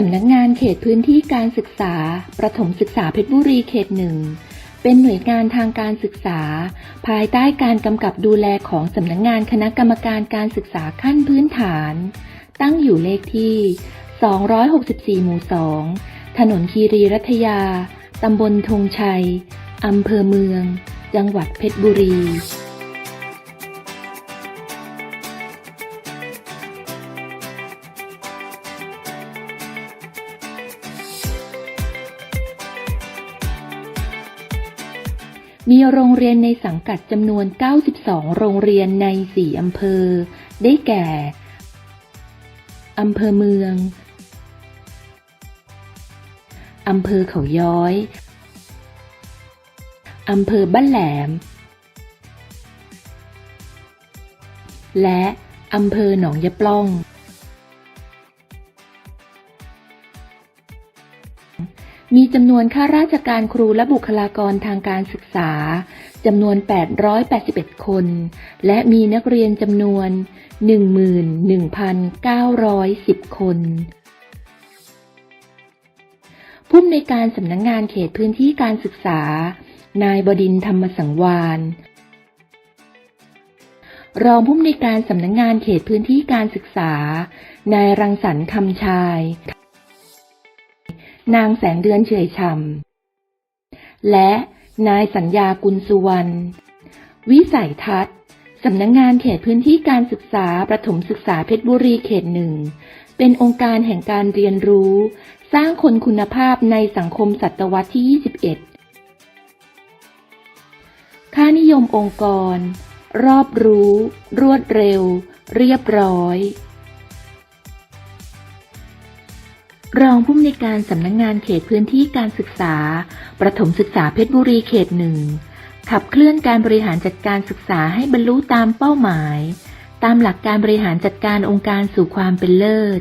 สำนักงานเขตพื้นที่การศึกษา ประถมศึกษาเพชรบุรีเขตหนึ่งเป็นหน่วยงานทางการศึกษา ภายใต้การกำกับดูแลของสำนักงานคณะกรรมการการศึกษาขั้นพื้นฐาน ตั้งอยู่เลขที่ 264 หมู่ 2 ถนนคีรีรัตยา ตำบลธงชัย อำเภอเมือง จังหวัดเพชรบุรี มีโรงเรียนในสังกัดจำนวน 92 โรงเรียนใน 4 อำเภอ ได้แก่ อำเภอเมือง อำเภอเขาย้อย อำเภอบ้านแหลม และอำเภอหนองยะปล่อง มีจำนวนข้าราชการครูและบุคลากรทางการศึกษาจำนวน 881 คน และมีนักเรียนจำนวน 11,910 คน ผู้อำนวยการสำนักงงานเขตพื้นที่การศึกษา นายบดินทร์ธรรมสังวานรองผู้อำนวยการสำนักงงานเขตพื้นที่การศึกษา นายรังสรรค์คำชาย นางแสงเดือนเฉยฉ่ำและนายสัญญากุลสุวรรณ วิสัยทัศน์ สำนักงงานเขตพื้นที่การศึกษาประถมศึกษาเพชรบุรีเขตหนึ่ง เป็นองค์การแห่งการเรียนรู้ สร้างคนคุณภาพในสังคมศตวรรษที่ 21 ค่านิยมองค์กร รอบรู้ รวดเร็ว เรียบร้อย รองผู้อำนวยการสำนักงงานเขตพื้นที่การศึกษา ประถมศึกษาเพชรบุรีเขตหนึ่งขับเคลื่อนการบริหารจัดการศึกษาให้บรรลุตามเป้าหมาย ตามหลักการบริหารจัดการองค์การสู่ความเป็นเลิศ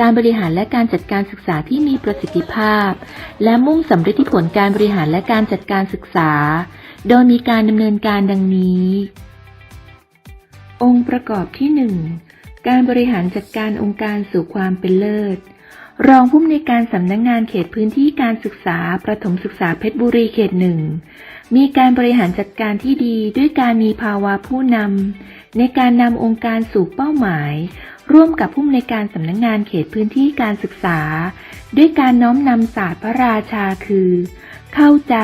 การบริหารและการจัดการศึกษาที่มีประสิทธิภาพ และมุ่งสำเร็จที่ผลการบริหารและการจัดการศึกษา โดยมีการดำเนินการดังนี้ องค์ประกอบที่หนึ่งการบริหารจัดการองค์การสู่ความเป็นเลิศ รองผู้อำนวยการสำนักงงานเขตพื้นที่การศึกษา ประถมศึกษาเพชรบุรีเขตหนึ่ง มีการบริหารจัดการที่ดีด้วยการมีภาวะผู้นำในการนำองค์การสู่เป้าหมาย ร่วมกับผู้อำนวยการสำนักงงานเขตพื้นที่การศึกษา ด้วยการน้อมนำศาสตร์พระราชาคือ เข้าใจ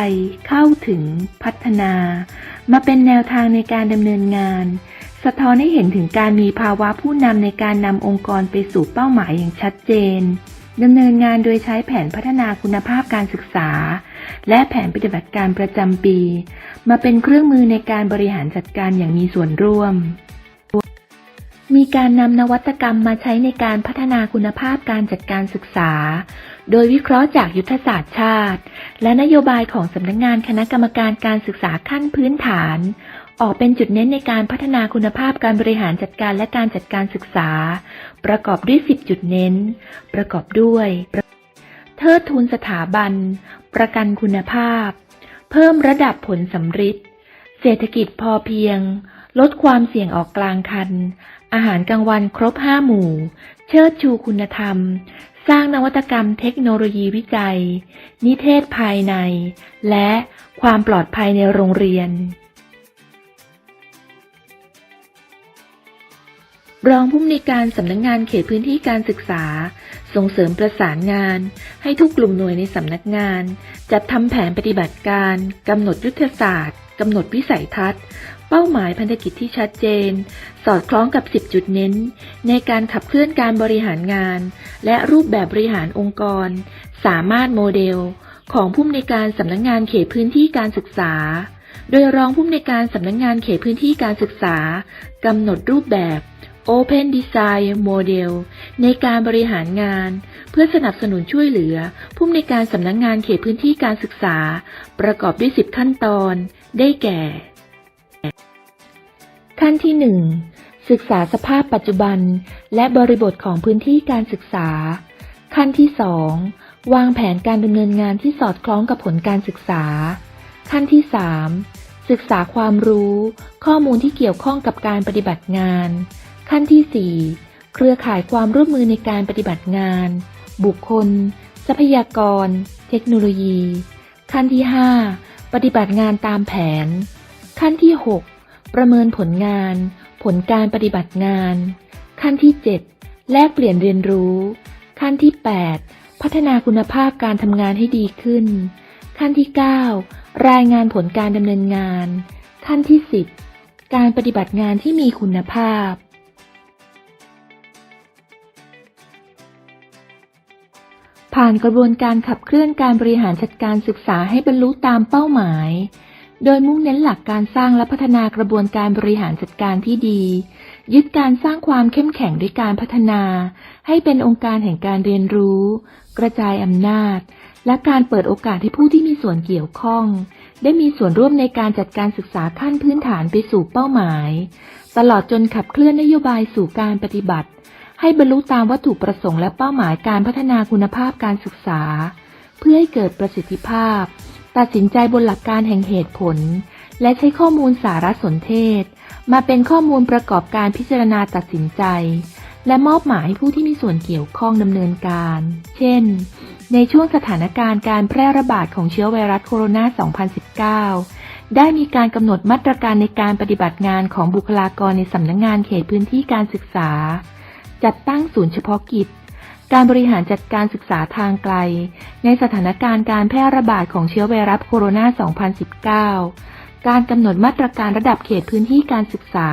เข้าถึง พัฒนา มาเป็นแนวทางในการดำเนินงานสะท้อนให้เห็นถึงการมีภาวะผู้นำในการนำองค์กรไปสู่เป้าหมายอย่างชัดเจน ดำเนินงานโดยใช้แผนพัฒนาคุณภาพการศึกษา และแผนปฏิบัติการประจำปี มาเป็นเครื่องมือในการบริหารจัดการอย่างมีส่วนร่วม มีการนำนวัตกรรมมาใช้ในการพัฒนาคุณภาพการจัดการศึกษา โดยวิเคราะห์จากยุทธศาสตร์ชาติ และนโยบายของสำนักงานคณะกรรมการการศึกษาขั้นพื้นฐาน ออกเป็นจุดเน้นในการพัฒนาคุณภาพการบริหารจัดการและการจัดการศึกษา ประกอบด้วย 10 จุดเน้น ประกอบด้วย เทิดทูนสถาบัน ประกันคุณภาพ เพิ่มระดับผลสำฤทธิ์เศรษฐกิจพอเพียง ลดความเสี่ยงออกกลางคัน อาหารกลางวันครบห้าหมู่ เชิดชูคุณธรรม สร้างนวัตกรรมเทคโนโลยีวิจัย นิเทศภายใน และความปลอดภัยในโรงเรียน รองผู้อำนวยการสำนักงงานเขตพื้นที่การศึกษา ส่งเสริมประสานงาน ให้ทุกกลุ่มหน่วยในสำนักงาน จัดทำแผนปฏิบัติการกำหนดยุทธศาสตร์กำหนดวิสัยทัศน์ เป้าหมายพันธกิจที่ชัดเจน สอดคล้องกับ 10 จุดเน้น ในการขับเคลื่อนการบริหารงาน และรูปแบบบริหารองค์กร สามารถโมเดล ของผู้อำนวยการสำนักงงานเขตพื้นที่การศึกษาโดยรองผู้อำนวยการสำนักงงานเขตพื้นที่การศึกษากำหนดรูปแบบ Open Design Model ในการบริหารงาน เพื่อสนับสนุนช่วยเหลือ ผู้อำนการสำนักงงานเขตพื้นที่การศึกษา ประกอบด้วย 10 ขั้นตอน ได้แก่ ขั้นที่ 1 ศึกษาสภาพปัจจุบัน และบริบทของพื้นที่การศึกษา ขั้นที่ 2 วางแผนการดำเนินงานที่สอดคล้องกับผลการศึกษา ขั้นที่ 3 ศึกษาความรู้ ข้อมูลที่เกี่ยวข้องกับการปฏิบัติงาน ขั้นที่ 4 เครือข่ายความร่วมมือในการปฏิบัติงาน บุคคล ทรัพยากร เทคโนโลยี ขั้นที่ 5 ปฏิบัติงานตามแผน ขั้นที่ 6 ประเมินผลงาน ผลการปฏิบัติงาน ขั้นที่ 7 แลกเปลี่ยนเรียนรู้ ขั้นที่ 8 พัฒนาคุณภาพการทำงานให้ดีขึ้น ขั้นที่ 9 รายงานผลการดำเนินงาน ขั้นที่ 10 การปฏิบัติงานที่มีคุณภาพ ผ่านกระบวนการขับเคลื่อนการบริหารจัดการศึกษาให้บรรลุตามเป้าหมาย โดยมุ่งเน้นหลักการสร้างและพัฒนากระบวนการบริหารจัดการที่ดี ยึดการสร้างความเข้มแข็งด้วยการพัฒนา ให้เป็นองค์การแห่งการเรียนรู้ กระจายอำนาจ และการเปิดโอกาสให้ผู้ที่มีส่วนเกี่ยวข้อง ได้มีส่วนร่วมในการจัดการศึกษาขั้นพื้นฐานไปสู่เป้าหมาย ตลอดจนขับเคลื่อนนโยบายสู่การปฏิบัติ ให้บรรลุตามวัตถุประสงค์และเป้าหมายการพัฒนาคุณภาพการศึกษา เพื่อให้เกิดประสิทธิภาพ ตัดสินใจบนหลักการแห่งเหตุผล และใช้ข้อมูลสารสนเทศ มาเป็นข้อมูลประกอบการพิจารณาตัดสินใจ และมอบหมายให้ผู้ที่มีส่วนเกี่ยวข้องดำเนินการ เช่น ในช่วงสถานการณ์การแพร่ระบาดของเชื้อไวรัสโคโรนา 2019ได้มีการกำหนดมาตรการในการปฏิบัติงานของบุคลากรในสำนักงงานเขตพื้นที่การศึกษา จัดตั้งศูนย์เฉพาะกิจ การบริหารจัดการศึกษาทางไกล ในสถานการณ์การแพร่ระบาดของเชื้อไวรัสโคโรนา 2019 การกำหนดมาตรการระดับเขตพื้นที่การศึกษา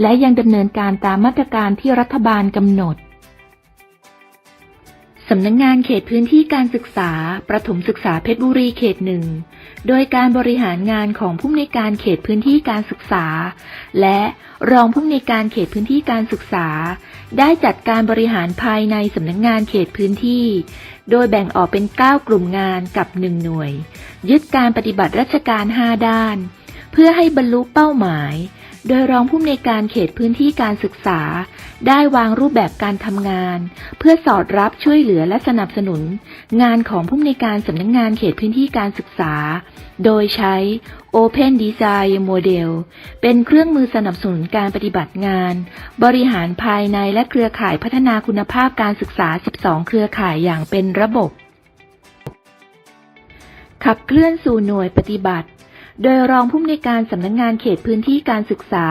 และยังดำเนินการตามมาตรการที่รัฐบาลกำหนด สำนักงงานเขตพื้นที่การศึกษา ประถมศึกษาเพชรบุรีเขตหนึ่ง โดยการบริหารงานของผู้อำนการเขตพื้นที่การศึกษา และรองผู้อำนการเขตพื้นที่การศึกษา ได้จัดการบริหารภายในสำนักงงานเขตพื้นที่ โดยแบ่งออกเป็น 9 กลุ่มงานกับ 1 หน่วย ยึดการปฏิบัติราชการ 5 ด้าน เพื่อให้บรรลุเป้าหมาย โดยรองผู้อำนวยการเขตพื้นที่การศึกษา ได้วางรูปแบบการทำงาน เพื่อสอดรับช่วยเหลือและสนับสนุน งานของผู้อำนวยการสำนักงงานเขตพื้นที่การศึกษา โดยใช้ Open Design Model เป็นเครื่องมือสนับสนุนการปฏิบัติงาน บริหารภายในและเครือข่ายพัฒนาคุณภาพการศึกษา 12 เครือข่ายอย่างเป็นระบบ ขับเคลื่อนสู่หน่วยปฏิบัติ โดยรองผู้อำนวยการสำนักงงานเขตพื้นที่การศึกษา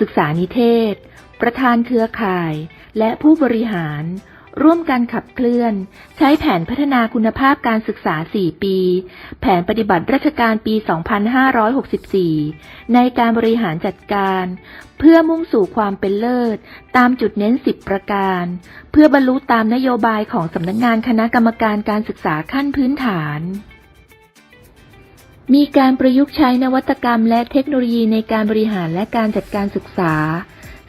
ศึกษานิเทศ ประธานเครือข่าย และผู้บริหาร ร่วมกันขับเคลื่อน ใช้แผนพัฒนาคุณภาพการศึกษา 4 ปี แผนปฏิบัติราชการปี 2564 ในการบริหารจัดการ เพื่อมุ่งสู่ความเป็นเลิศ ตามจุดเน้น 10 ประการ เพื่อบรรลุตามนโยบายของสำนักงงานคณะกรรมการการศึกษาขั้นพื้นฐาน มีการประยุกต์ใช้นวัตกรรมและเทคโนโลยีในการบริหารและการจัดการศึกษา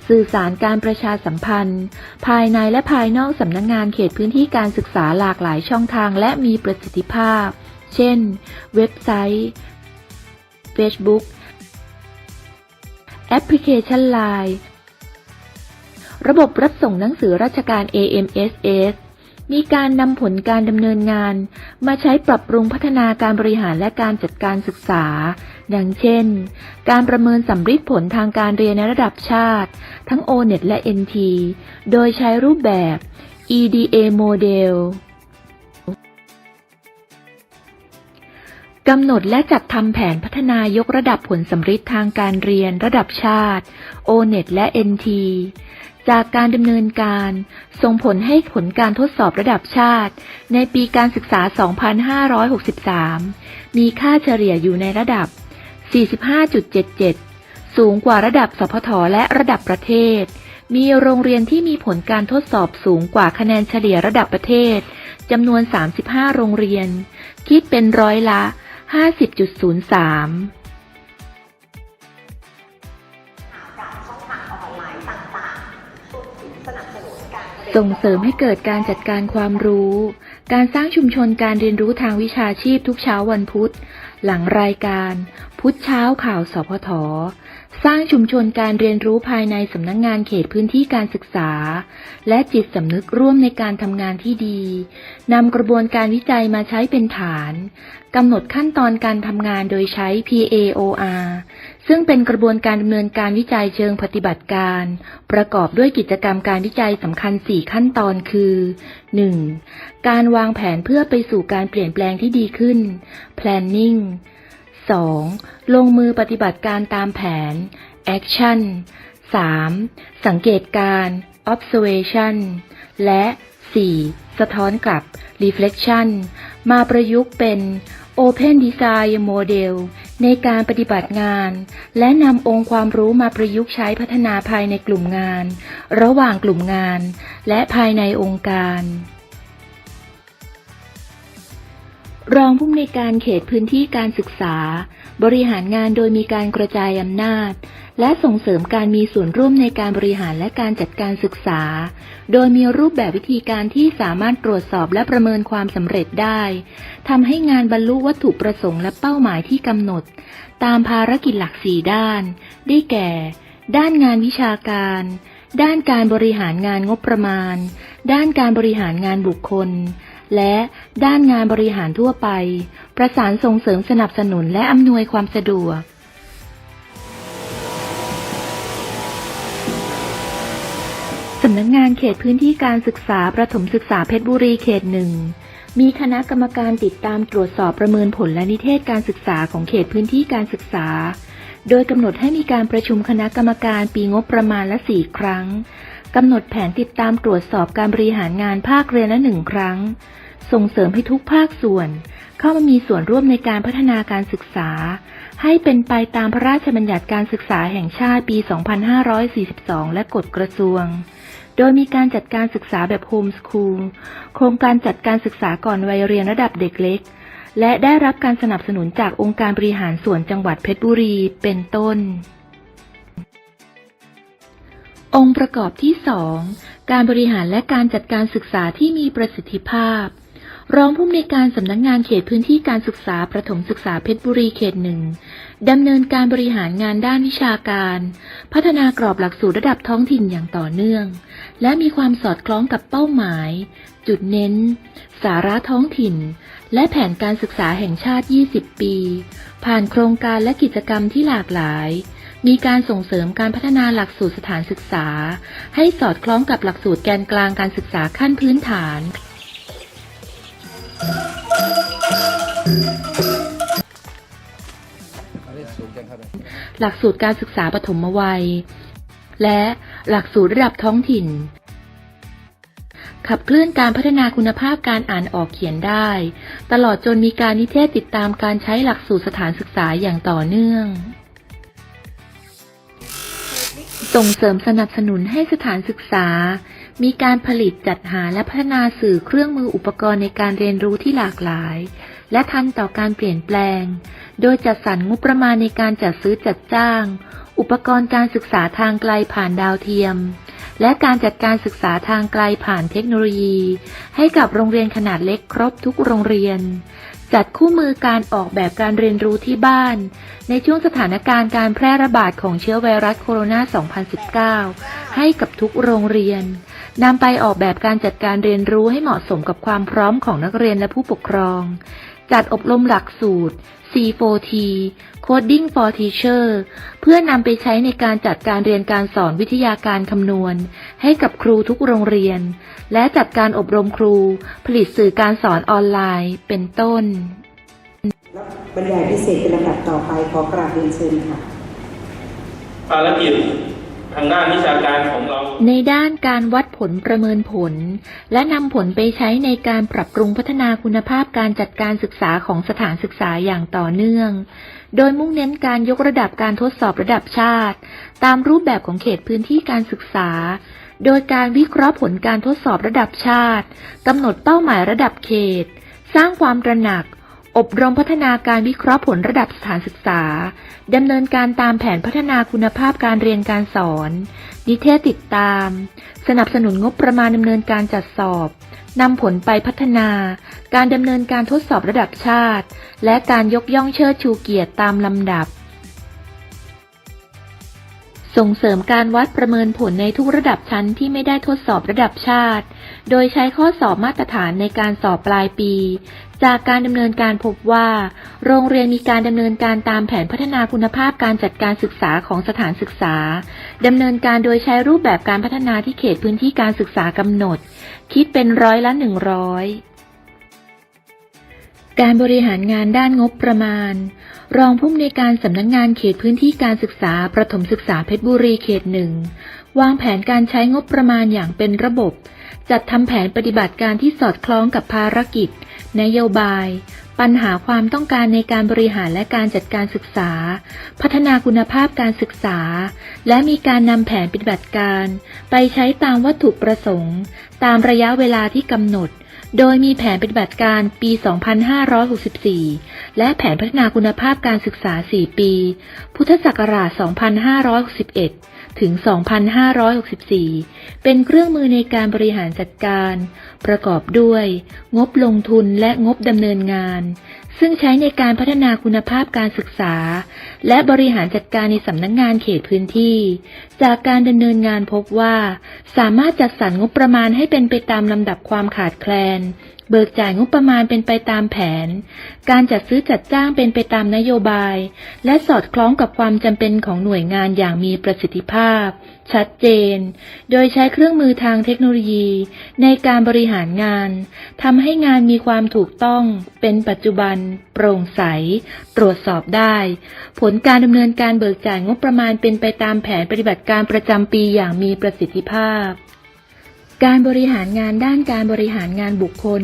สื่อสารการประชาสัมพันธ์ ภายในและภายนอกสำนักงงานเขตพื้นที่การศึกษาหลากหลายช่องทางและมีประสิทธิภาพ เช่น เว็บไซต์ Facebook แอปพลิเคชัน Line ระบบรับส่งหนังสือราชการ AMSS มีการนำผลการดำเนินงาน มาใช้ปรับปรุงพัฒนาการบริหารและการจัดการศึกษา ดังเช่น การประเมินสัมฤทธิ์ผลทางการเรียนในระดับชาติ ทั้ง O-NET และ NT โดยใช้รูปแบบ EDA Model กำหนดและจัดทำแผนพัฒนายกระดับผลสำฤทธิ์ทางการเรียนระดับชาติ O-NET และ NT จากการดำเนินการ ส่งผลให้ผลการทดสอบระดับชาติ ในปีการศึกษา 2563 มีค่าเฉลี่ยอยู่ในระดับ 45.77 สูงกว่าระดับสพทและระดับประเทศ มีโรงเรียนที่มีผลการทดสอบสูงกว่าคะแนนเฉลี่ยระดับประเทศจำนวน 35 โรงเรียน คิดเป็นร้อยละ 50.03 ส่งเสริมให้เกิดการจัดการความรู้ การสร้างชุมชนการเรียนรู้ทางวิชาชีพทุกเช้าวันพุธ หลังรายการ พุธเช้าข่าวสพท สร้างชุมชนการเรียนรู้ภายในสำนักงงานเขตพื้นที่การศึกษา และจิตสำนึกร่วมในการทำงานที่ดีนำกระบวนการวิจัยมาใช้เป็นฐานกำหนดขั้นตอนการทำงานโดยใช้ PAOR ซึ่งเป็นกระบวนการดำเนินการวิจัยเชิงปฏิบัติการ ประกอบด้วยกิจกรรมการวิจัยสำคัญ 4 ขั้นตอนคือ 1. การวางแผนเพื่อไปสู่การเปลี่ยนแปลงที่ดีขึ้น planning 2. ลงมือปฏิบัติการตามแผน action 3. สังเกตการ observation และ 4. สะท้อนกลับ reflection มาประยุกต์เป็น Open Design Model ในการปฏิบัติงาน และนำองค์ความรู้มาประยุกต์ใช้พัฒนาภายในกลุ่มงาน ระหว่างกลุ่มงาน และภายในองค์การ รองผู้อำนวยการเขตพื้นที่การศึกษา บริหารงานโดยมีการกระจายอำนาจ และส่งเสริมการมีส่วนร่วมในการบริหารและการจัดการศึกษา โดยมีรูปแบบวิธีการที่สามารถตรวจสอบและประเมินความสำเร็จได้ทำให้งานบรรลุวัตถุประสงค์และเป้าหมายที่กำหนด ตามภารกิจหลักสี่ด้าน ได้แก่ ด้านงานวิชาการ ด้านการบริหารงานงบประมาณ ด้านการบริหารงานบุคคลและด้านงานบริหารทั่วไป ประสานส่งเสริมสนับสนุนและอำนวยความสะดวกำนักงานเขตพื้นที่การศึกษาประถมศึกษาเพชรบุรีเขตหนึ่งมีคณะกรรมการติดตามตรวจสอบประเมินผลและนิเทศการศึกษาของเขตพื้นที่การศึกษา โดยกำหนดให้มีการประชุมคณะกรรมการปีงบประมาณละสี่ครั้งกำหนดแผนติดตามตรวจสอบการบริหารงานภาคเรียนละหนึ่งครั้ง ส่งเสริมให้ทุกภาคส่วน เข้ามามีส่วนร่วมในการพัฒนาการศึกษา ให้เป็นไปตามพระราชบัญญัติการศึกษาแห่งชาติปี 2542 และกฎกระทรวง โดยมีการจัดการศึกษาแบบโฮมสคูล โครงการจัดการศึกษาก่อนวัยเรียนระดับเด็กเล็ก และได้รับการสนับสนุนจากองค์การบริหารส่วนจังหวัดเพชรบุรี เป็นต้น องค์ประกอบที่ 2 การบริหารและการจัดการศึกษาที่มีประสิทธิภาพ รองผู้อำนวยการสำนักงานเขตพื้นที่การศึกษาประถมศึกษาเพชรบุรีเขตหนึ่งดำเนินการบริหารงานด้านวิชาการ พัฒนากรอบหลักสูตรระดับท้องถิ่นอย่างต่อเนื่อง และมีความสอดคล้องกับเป้าหมาย จุดเน้น สาระท้องถิ่น และแผนการศึกษาแห่งชาติ 20 ปี ผ่านโครงการและกิจกรรมที่หลากหลายมีการส่งเสริมการพัฒนาหลักสูตรสถานศึกษา ให้สอดคล้องกับหลักสูตรแกนกลางการศึกษาขั้นพื้นฐาน หลักสูตรการศึกษาปฐมวัย และหลักสูตรระดับท้องถิ่น ขับเคลื่อนการพัฒนาคุณภาพการอ่านออกเขียนได้ ตลอดจนมีการนิเทศติดตามการใช้หลักสูตรสถานศึกษาอย่างต่อเนื่อง ส่งเสริมสนับสนุนให้สถานศึกษา มีการผลิตจัดหาและพัฒนาสื่อเครื่องมืออุปกรณ์ในการเรียนรู้ที่หลากหลาย และทันต่อการเปลี่ยนแปลง โดยจัดสรรงบประมาณในการจัดซื้อจัดจ้าง อุปกรณ์การศึกษาทางไกลผ่านดาวเทียม และการจัดการศึกษาทางไกลผ่านเทคโนโลยี ให้กับโรงเรียนขนาดเล็กครบทุกโรงเรียน จัดคู่มือการออกแบบการเรียนรู้ที่บ้าน ในช่วงสถานการณ์การแพร่ระบาดของเชื้อไวรัสโคโรนา 2019 ให้กับทุกโรงเรียน นำไปออกแบบการจัดการเรียนรู้ให้เหมาะสมกับความพร้อมของนักเรียนและผู้ปกครอง จัดอบรมหลักสูตร C4T Coding for Teacher เพื่อนำไปใช้ในการจัดการเรียนการสอนวิทยาการคำนวณ ให้กับครูทุกโรงเรียน และจัดการอบรมครู ผลิตสื่อการสอนออนไลน์ เป็นต้นและบรรยายพิเศษเป็นลำดับต่อไปขอกราบเรียนเชิญค่ะภารกิจ ทางด้านวิชาการของเรา ในด้านการวัดผลประเมินผล และนำผลไปใช้ในการปรับปรุงพัฒนาคุณภาพการจัดการศึกษาของสถานศึกษาอย่างต่อเนื่อง โดยมุ่งเน้นการยกระดับการทดสอบระดับชาติ ตามรูปแบบของเขตพื้นที่การศึกษา โดยการวิเคราะห์ผลการทดสอบระดับชาติกำหนดเป้าหมายระดับเขต สร้างความตระหนัก อบรมพัฒนาการวิเคราะห์ผลระดับสถานศึกษา ดำเนินการตามแผนพัฒนาคุณภาพการเรียนการสอน นิเทศติดตาม สนับสนุนงบประมาณดำเนินการจัดสอบ นำผลไปพัฒนา การดำเนินการทดสอบระดับชาติ และการยกย่องเชิดชูเกียรติตามลำดับ ส่งเสริมการวัดประเมินผลในทุกระดับชั้นที่ไม่ได้ทดสอบระดับชาติ โดยใช้ข้อสอบมาตรฐานในการสอบปลายปี จากการดำเนินการพบว่า โรงเรียนมีการดำเนินการตามแผนพัฒนาคุณภาพการจัดการศึกษาของสถานศึกษาดำเนินการโดยใช้รูปแบบการพัฒนาที่เขตพื้นที่การศึกษากำหนด คิดเป็นร้อยละหนึ่งร้อยการบริหารงานด้านงบประมาณ รองผู้อำนวยการสำนักงงานเขตพื้นที่การศึกษา ประถมศึกษาเพชรบุรีเขตหนึ่งวางแผนการใช้งบประมาณอย่างเป็นระบบ จัดทำแผนปฏิบัติการที่สอดคล้องกับภารกิจ นโยบาย ปัญหาความต้องการในการบริหารและการจัดการศึกษา พัฒนาคุณภาพการศึกษา และมีการนำแผนปฏิบัติการ ไปใช้ตามวัตถุประสงค์ ตามระยะเวลาที่กำหนด โดยมีแผนปฏิบัติการปี 2564 และแผนพัฒนาคุณภาพการศึกษา 4 ปี พุทธศักราช 2561 ถึง 2564 เป็นเครื่องมือในการบริหารจัดการ ประกอบด้วย งบลงทุนและงบดำเนินงาน ซึ่งใช้ในการพัฒนาคุณภาพการศึกษา และบริหารจัดการในสำนักงงานเขตพื้นที่ จากการดำเนินงานพบว่า สามารถจัดสรรงบประมาณให้เป็นไปตามลำดับความขาดแคลน เบิกจ่ายงบประมาณเป็นไปตามแผน การจัดซื้อจัดจ้างเป็นไปตามนโยบาย และสอดคล้องกับความจำเป็นของหน่วยงานอย่างมีประสิทธิภาพ ชัดเจน โดยใช้เครื่องมือทางเทคโนโลยี ในการบริหารงานทำให้งานมีความถูกต้อง เป็นปัจจุบัน โปร่งใส ตรวจสอบได้ ผลการดำเนินการเบิกจ่ายงบประมาณเป็นไปตามแผนปฏิบัติการประจำปีอย่างมีประสิทธิภาพ การบริหารงานด้านการบริหารงานบุคคล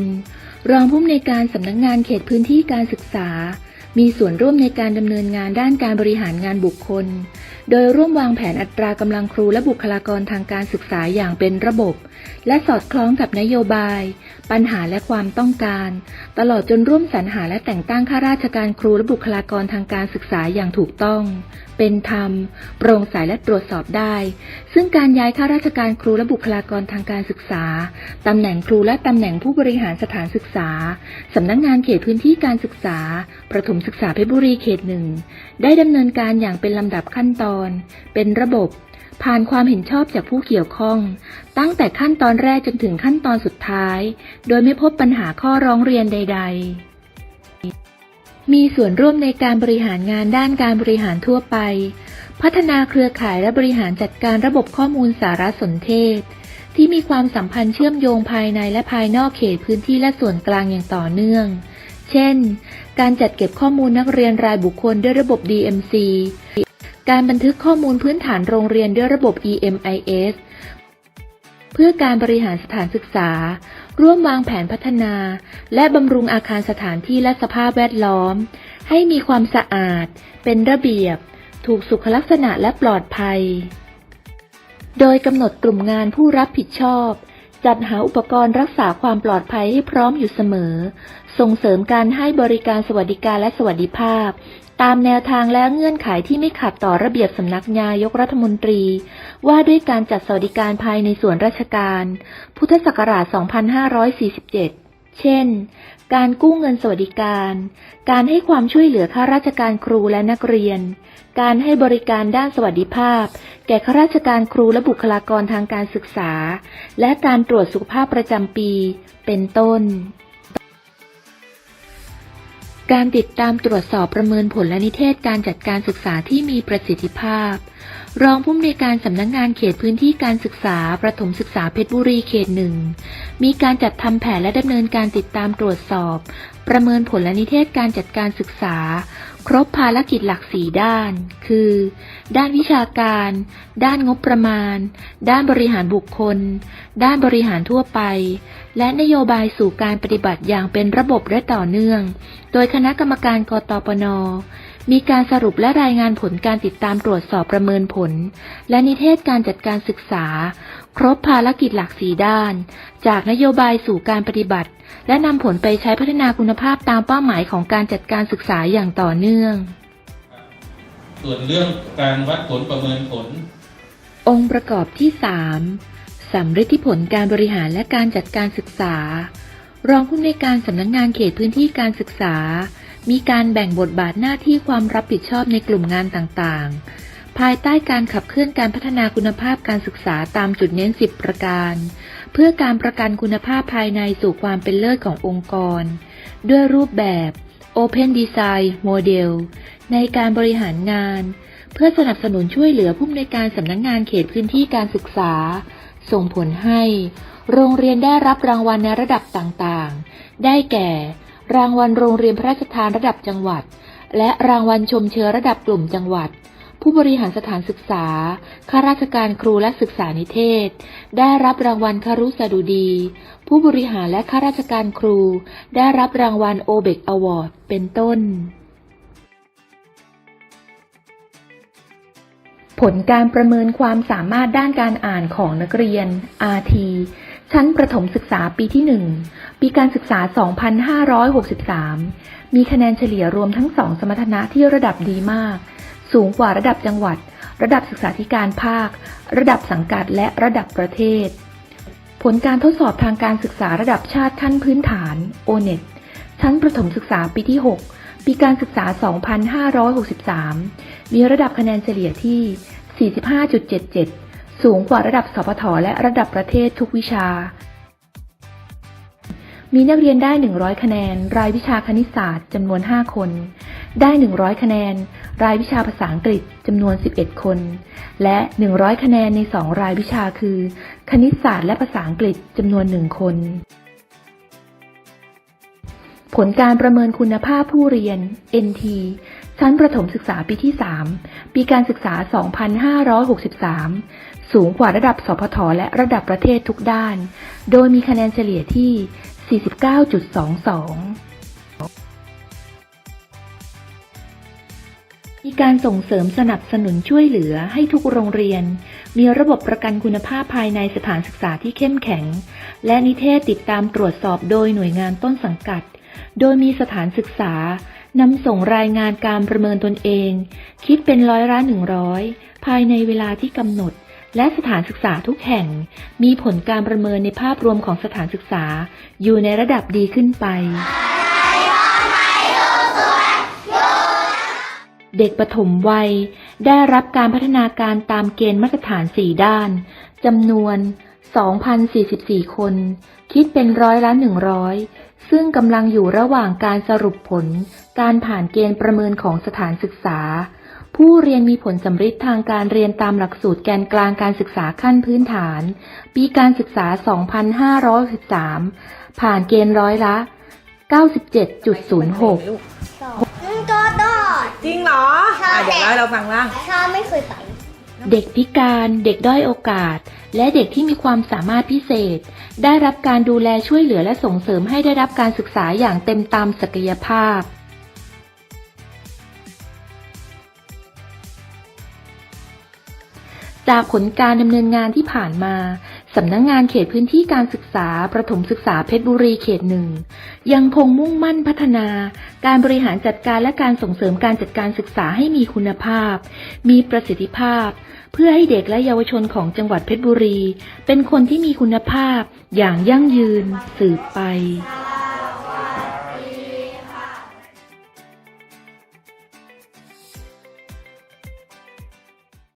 รองผู้อำนวยการสำนักงานเขตพื้นที่การศึกษา มีส่วนร่วมในการดำเนินงานด้านการบริหารงานบุคคล โดยร่วมวางแผนอัตรากำลังครูและบุคลากรทางการศึกษาอย่างเป็นระบบ และสอดคล้องกับนโยบาย ปัญหาและความต้องการ ตลอดจนร่วมสรรหาและแต่งตั้งข้าราชการครูและบุคลากรทางการศึกษาอย่างถูกต้อง เป็นธรรม โปร่งใสและตรวจสอบได้ ซึ่งการย้ายข้าราชการครูและบุคลากรทางการศึกษาตำแหน่งครูและตำแหน่งผู้บริหารสถานศึกษาสำนักงงานเขตพื้นที่การศึกษา ประถมศึกษาเพชรบุรีเขตหนึ่งได้ดำเนินการอย่างเป็นลำดับขั้นตอนเป็นระบบ ผ่านความเห็นชอบจากผู้เกี่ยวข้อง ตั้งแต่ขั้นตอนแรกจนถึงขั้นตอนสุดท้าย โดยไม่พบปัญหาข้อร้องเรียนใด ๆ มีส่วนร่วมในการบริหารงานด้านการบริหารทั่วไป พัฒนาเครือข่ายและบริหารจัดการระบบข้อมูลสารสนเทศ ที่มีความสัมพันธ์เชื่อมโยงภายในและภายนอกเขตพื้นที่และส่วนกลางอย่างต่อเนื่องเช่น การจัดเก็บข้อมูลนักเรียนรายบุคคลด้วยระบบ DMC การบันทึกข้อมูลพื้นฐานโรงเรียนด้วยระบบ EMIS เพื่อการบริหารสถานศึกษา ร่วมวางแผนพัฒนา และบำรุงอาคารสถานที่และสภาพแวดล้อม ให้มีความสะอาด เป็นระเบียบ ถูกสุขลักษณะและปลอดภัย โดยกำหนดกลุ่มงานผู้รับผิดชอบ จัดหาอุปกรณ์รักษาความปลอดภัยให้พร้อมอยู่เสมอ ส่งเสริมการให้บริการสวัสดิการและสวัสดิภาพ ตามแนวทางและเงื่อนไขที่ไม่ขัดต่อระเบียบสำนักนายกรัฐมนตรี ว่าด้วยการจัดสวัสดิการภายในส่วนราชการ พุทธศักราช 2547 เช่น การกู้เงินสวัสดิการ การให้ความช่วยเหลือข้าราชการครูและนักเรียน การให้บริการด้านสวัสดิภาพ แก่ข้าราชการครูและบุคลากรทางการศึกษา และการตรวจสุขภาพประจำปี เป็นต้น การติดตามตรวจสอบประเมินผลและนิเทศการจัดการศึกษาที่มีประสิทธิภาพ รองผู้อำนวยการสำนักงงานเขตพื้นที่การศึกษา ประถมศึกษาเพชรบุรีเขตหนึ่ง มีการจัดทำแผนและดำเนินการติดตามตรวจสอบ ประเมินผลและนิเทศการจัดการศึกษา ครบภารกิจหลักสี่ด้าน คือ ด้านวิชาการ ด้านงบประมาณ ด้านบริหารบุคคล ด้านบริหารทั่วไป และนโยบายสู่การปฏิบัติอย่างเป็นระบบและต่อเนื่อง โดยคณะกรรมการกตปน มีการสรุปและรายงานผลการติดตามตรวจสอบประเมินผล และนิเทศการจัดการศึกษา ครบภารกิจหลักสีด้าน จากนโยบายสู่การปฏิบัติ และนำผลไปใช้พัฒนาคุณภาพตามเป้าหมายของการจัดการศึกษาอย่างต่อเนื่อง ส่วนเรื่องการวัดผลประเมินผล องค์ประกอบที่ 3สำฤทธิผลการบริหารและการจัดการศึกษา รองผู้อำนวยการสำนักงงานเขตพื้นที่การศึกษา มีการแบ่งบทบาทหน้าที่ความรับผิดชอบในกลุ่มงานต่างๆ ภายใต้การขับเคลื่อนการพัฒนาคุณภาพการศึกษาตามจุดเน้น 10 ประการ เพื่อการประกันคุณภาพภายในสู่ความเป็นเลิศขององค์กร ด้วยรูปแบบ Open Design Model ในการบริหารงาน เพื่อสนับสนุนช่วยเหลือผู้อำนวยการสำนักงงานเขตพื้นที่การศึกษา ส่งผลให้ โรงเรียนได้รับรางวัลในระดับต่างๆ ได้แก่ รางวัลโรงเรียนพระราชทานระดับจังหวัด และรางวัลชมเชยระดับกลุ่มจังหวัด ผู้บริหารสถานศึกษา ข้าราชการครูและศึกษานิเทศ ได้รับรางวัลคารุสดุดี ผู้บริหารและข้าราชการครู ได้รับรางวัลโอเบกอวอร์ด เป็นต้น ผลการประเมินความสามารถด้านการอ่านของนักเรียน RT ชั้นประถมศึกษาปีที่ 1 ปีการศึกษา 2563 มีคะแนนเฉลี่ยรวมทั้งสองสมรรถนะที่ระดับดีมาก สูงกว่าระดับจังหวัด ระดับศึกษาธิการภาค ระดับสังกัดและระดับประเทศ ผลการทดสอบทางการศึกษาระดับชาติขั้นพื้นฐาน O-NET ชั้นประถมศึกษาปีที่ 6 ปีการศึกษา 2563 มีระดับคะแนนเฉลี่ยที่ 45.77 สูงกว่าระดับสพทและระดับประเทศทุกวิชา มีนักเรียนได้ 100 คะแนน รายวิชาคณิตศาสตร์จำนวน 5 คน ได้ 100 คะแนน รายวิชาภาษาอังกฤษจำนวน 11 คน และ 100 คะแนนใน 2 รายวิชาคือ คณิตศาสตร์และภาษาอังกฤษจำนวน 1 คน ผลการประเมินคุณภาพผู้เรียน NT ชั้นประถมศึกษาปีที่ 3 ปีการศึกษา 2563 สูงกว่าระดับสพทและระดับประเทศทุกด้าน โดยมีคะแนนเฉลี่ยที่ 49.22 มีการส่งเสริมสนับสนุนช่วยเหลือให้ทุกโรงเรียน มีระบบประกันคุณภาพภายในสถานศึกษาที่เข้มแข็ง และนิเทศติดตามตรวจสอบโดยหน่วยงานต้นสังกัด โดยมีสถานศึกษานำส่งรายงานการประเมินตนเอง คิดเป็นร้อยละหนึ่งร้อยภายในเวลาที่กำหนด และสถานศึกษาทุกแห่ง มีผลการประเมินในภาพรวมของสถานศึกษา อยู่ในระดับดีขึ้นไป เด็กปฐมวัย ได้รับการพัฒนาการตามเกณฑ์มาตรฐาน4ด้านจำนวน 2,044 คน คิดเป็นร้อยละ 100 ซึ่งกำลังอยู่ระหว่างการสรุปผล การผ่านเกณฑ์ประเมินของสถานศึกษา ผู้เรียนมีผลสำฤทธิ์ทางการเรียนตามหลักสูตรแกนกลางการศึกษาขั้นพื้นฐาน ปีการศึกษา 2513 ผ่านเกณฑ์ร้อยละ 97.06 จริงเหรอใช่ อะเดี๋ยวเล่าให้เราฟังบ้างชาไม่เคยไป เด็กพิการเด็กด้อยโอกาส และเด็กที่มีความสามารถพิเศษ ได้รับการดูแลช่วยเหลือและส่งเสริมให้ได้รับการศึกษาอย่างเต็มตามศักยภาพ จากผลการดำเนินงานที่ผ่านมา สำนักงงานเขตพื้นที่การศึกษา ประถมศึกษาเพชรบุรีเขตหนึ่ง ยังคงมุ่งมั่นพัฒนา การบริหารจัดการและการส่งเสริมการจัดการศึกษาให้มีคุณภาพ มีประสิทธิภาพ เพื่อให้เด็กและเยาวชนของจังหวัดเพชรบุรี เป็นคนที่มีคุณภาพอย่างยั่งยืนสืบไป